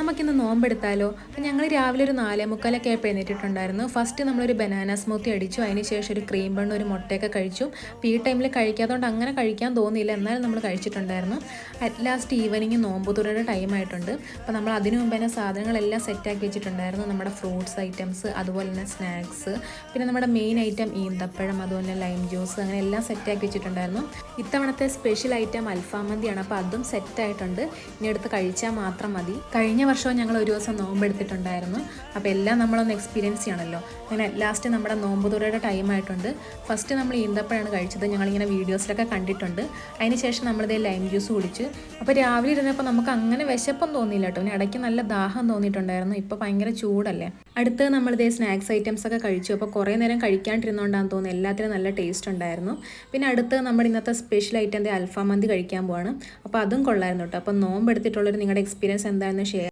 നമുക്കിന്ന് നോമ്പെടുത്താലോ? അപ്പം ഞങ്ങൾ രാവിലെ ഒരു നാലേ മുക്കാലൊക്കെ ആയപ്പോൾ എഴുന്നേറ്റിട്ടുണ്ടായിരുന്നു. ഫസ്റ്റ് നമ്മളൊരു ബനാന സ്മൂത്തി അടിച്ചു. അതിന് ശേഷം ഒരു ക്രീം ബണ്ണ് ഒരു മുട്ടയൊക്കെ കഴിച്ചു. ഈ ടൈമിൽ കഴിക്കാത്തതുകൊണ്ട് അങ്ങനെ കഴിക്കാൻ തോന്നിയില്ല. എന്നാലും നമ്മൾ കഴിച്ചിട്ടുണ്ടായിരുന്നു. അറ്റ് ലാസ്റ്റ് ഈവനിങ് നോമ്പ് തുടരുടെ ടൈം ആയിട്ടുണ്ട്. അപ്പോൾ നമ്മൾ അതിനു മുമ്പ് തന്നെ സാധനങ്ങളെല്ലാം സെറ്റാക്കി വെച്ചിട്ടുണ്ടായിരുന്നു. നമ്മുടെ ഫ്രൂട്ട്സ് ഐറ്റംസ് അതുപോലെ തന്നെ സ്നാക്സ് പിന്നെ നമ്മുടെ മെയിൻ ഐറ്റം ഈന്തപ്പഴം അതുപോലെ തന്നെ ലൈം ജ്യൂസ് അങ്ങനെ എല്ലാം സെറ്റാക്കി വെച്ചിട്ടുണ്ടായിരുന്നു. ഇത്തവണത്തെ സ്പെഷ്യൽ ഐറ്റം അൽഫാം മന്തിയാണ്. അപ്പോൾ അതും സെറ്റായിട്ടുണ്ട് ഇനി എടുത്ത് കഴിച്ചാൽ മാത്രം മതി. കഴിഞ്ഞ വർഷവും ഞങ്ങൾ ഒരു ദിവസം നോമ്പെടുത്തിട്ടുണ്ടായിരുന്നു അപ്പോൾ എല്ലാം നമ്മളൊന്ന് എക്സ്പീരിയൻസ് ചെയ്യണമല്ലോ അങ്ങനെ ലാസ്റ്റ് നമ്മുടെ നോമ്പ് തുറയുടെ ടൈം ആയിട്ടുണ്ട്. ഫസ്റ്റ് നമ്മൾ ഈന്തപ്പഴമാണ് കഴിച്ചത്. ഞങ്ങളിങ്ങനെ വീഡിയോസിലൊക്കെ കണ്ടിട്ടുണ്ട്. അതിന് ശേഷം നമ്മളിതേ ലൈം ജ്യൂസ് കുടിച്ച്. അപ്പോൾ രാവിലെ ഇരുന്നപ്പോൾ നമുക്ക് അങ്ങനെ വിശപ്പം തോന്നിയില്ല കേട്ടോ. ഇടയ്ക്ക് നല്ല ദാഹം തോന്നിയിട്ടുണ്ടായിരുന്നു. ഇപ്പോൾ ഭയങ്കര ചൂടല്ലേ. അടുത്ത് നമ്മളിതേ സ്നാക്സ് ഐറ്റംസ് ഒക്കെ കഴിച്ചു. അപ്പോൾ കുറേ നേരം കഴിക്കാണ്ടിരുന്നോണ്ടാന്ന് തോന്നുന്നു. എല്ലാത്തിനും നല്ല ടേസ്റ്റ് ഉണ്ടായിരുന്നു. പിന്നെ അടുത്ത് നമ്മുടെ ഇന്നത്തെ സ്പെഷ്യൽ ഐറ്റം അൽഫാം മന്തി കഴിക്കാൻ പോവാണ്. അപ്പോൾ അതും കൊള്ളായിരുന്നു കേട്ടോ. അപ്പോൾ നോമ്പ് എടുത്തിട്ടുള്ളൊരു നിങ്ങളുടെ എക്സ്പീരിയൻസ് എന്താണെന്ന് ഷെയർ